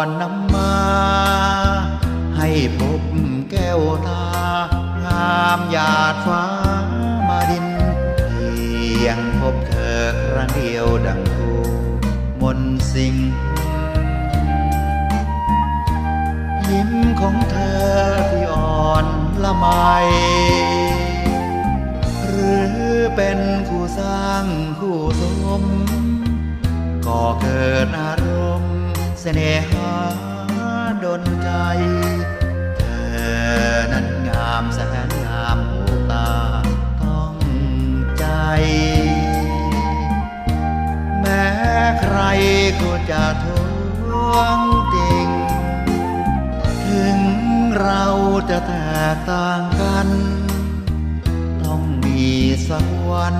อนนำมา ให้พบแก้วตางามหยาดฟ้ามาดินเพียงพบเธอครั้งเดียวดังกูมนสิ่งยิ้มของเธอที่อ่อนละไม หรือเป็นคู่สร้างคู่สม ก็เกิดอารมณ์ เสน่หาดนใจ เธอนั้นงามแสนงามหูตาต้องใจ แม้ใครก็จะทวงติง ถึงเราจะแตกต่างกัน ต้องมีสักวัน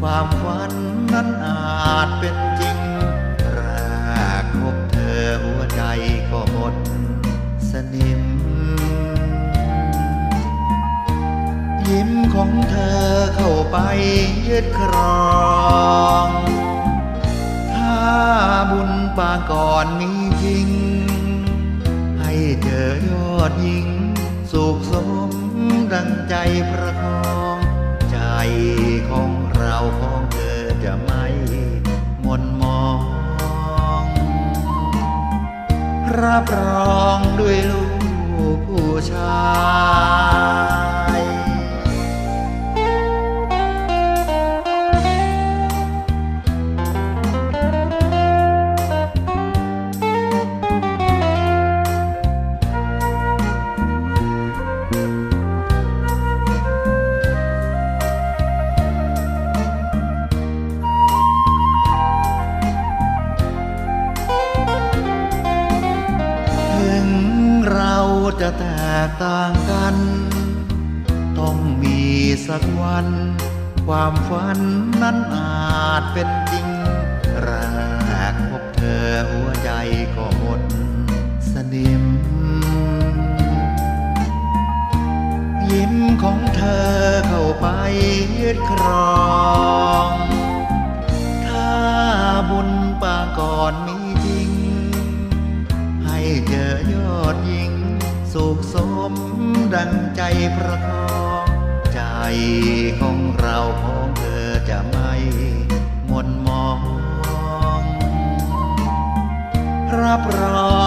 ความฝันนั้นอาจเป็นจริง ดสนิม ยิ้มของเธอเข้าไปยึดครองถ้าบุญปางก่อนมีจริง ให้เจอยอดหญิง สุขสมดังใจประคอง ใจของเราของเธอจะไม่ รับรองด้วยลูก จะแตกต่างกัน ต้องมีสักวัน ความฝันนั้นอาจเป็นจริงแรกพบเธอหัวใจก็หมดสนิม ยิ้มของเธอเข้าไปยึดครอง สุขสมดังใจพระทอง ใจของเราของเธอจะไม่หมดมองรับรอง